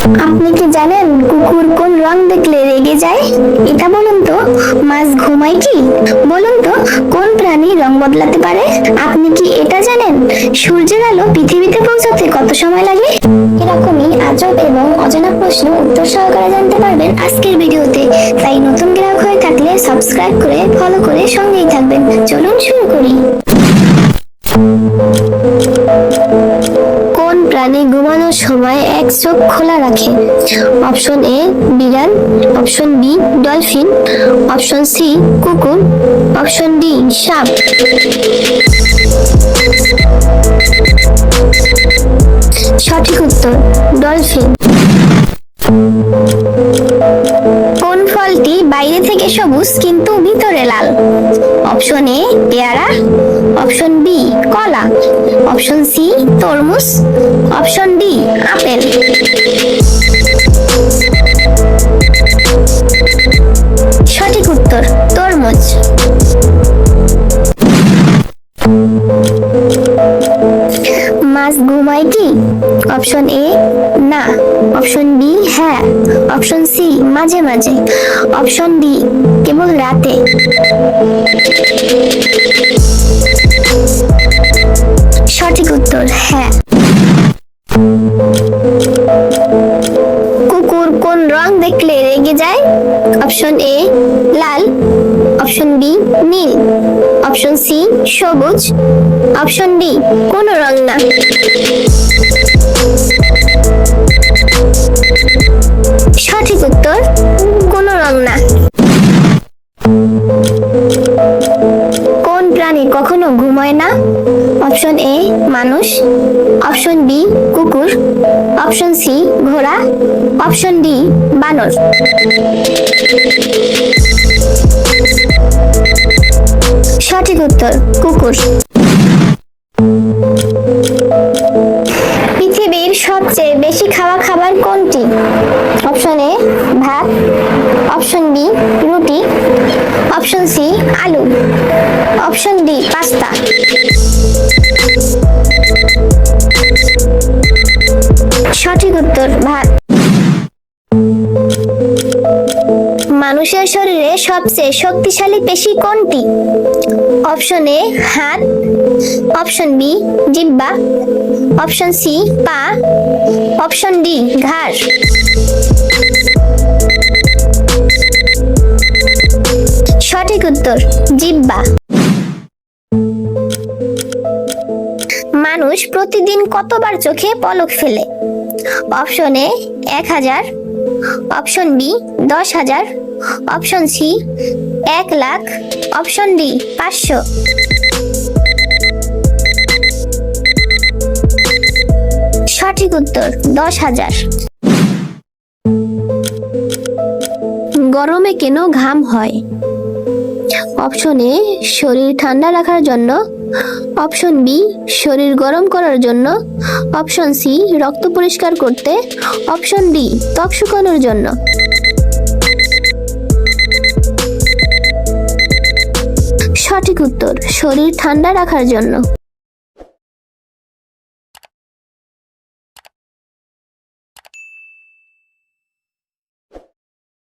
আপনি কি জানেন কুকুর কোন রং দেখলে রেগে যায়? এটা বলুন তো, মাছ ঘুমায় কি? বলুন তো, কোন প্রাণী রং বদলাতে পারে? আপনি কি এটা জানেন? সূর্যের আলো পৃথিবীতে পৌঁছাতে কত সময় লাগে? এরকমই আজব এবং অজানা প্রশ্ন উত্তর সহকারে জানতে পারবেন আজকের ভিডিওতে। তাই নতুন গ্রাহক হয়ে থাকলে সাবস্ক্রাইব করে ফলো করে সঙ্গেই থাকবেন। চলুন শুরু করি। সময় এক চোখ খোলা রাখে। অপশন এ, বিড়াল। Option B, dolphin. Option C, কুকুর। অপশন ডি, সাপ। সঠিক উত্তর, ডলফিন। বাইরে সবুজ কিন্তু ভিতরে লাল। অপশন এ পেয়ারা, অপশন বি কলা, অপশন সি তরমুজ, অপশন ডি আপেল। সঠিক উত্তর, তরমুজ। মাছ ঘুমায় কি? অপশন এ না। অপশন বি হ্যাঁ। অপশন সি মাঝে মাঝে। অপশন ডি কেবল রাতে। সঠিক উত্তর হ্যাঁ। কুকুর কোন রং দেখলে রেগে যায়? অপশন এ লাল। অপশন বি নীল। অপশন সি সবুজ। অপশন ডি কোনো রং না। সঠিক উত্তর কোনো রং না। কোন প্রাণী কখনো ঘুমায় না? অপশন এ মানুষ, অপশন বি কুকুর, অপশন সি ঘোড়া, অপশন ডি বানর। সঠিক উত্তর কুকুর। পৃথিবীর সবচেয়ে বেশি খাওয়া খাবার কোনটি? অপশন এ ভাত, অপশন বি রুটি, অপশন সি আলু, অপশন ডি পাস্তা। সঠিক উত্তর, ভাত। মানুষের শরীরে সবচেয়ে শক্তিশালী পেশি কোনটি? অপশন এ, হাত, অপশন বি জিব্বা অপশন সি, পা, অপশন ডি, ঘাড়। সঠিক উত্তর, জিব্বা। মানুষ প্রতিদিন কতবার চোখে পলক ফেলে? অপশন এ, এক হাজার। অপশন বি, দশ হাজার। অপশন সি, এক লাখ। অপশন ডি, পাঁচশো। সঠিক উত্তর, দশ হাজার। গরমে কেন ঘাম হয়? অপশন এ শরীর ঠান্ডা রাখার জন্য। অপশন বি শরীর গরম করার জন্য। অপশন সি রক্ত পরিষ্কার করতে। অপশন ডি ত্বক শুকানোর জন্য। সঠিক উত্তর, শরীর ঠান্ডা রাখার জন্য।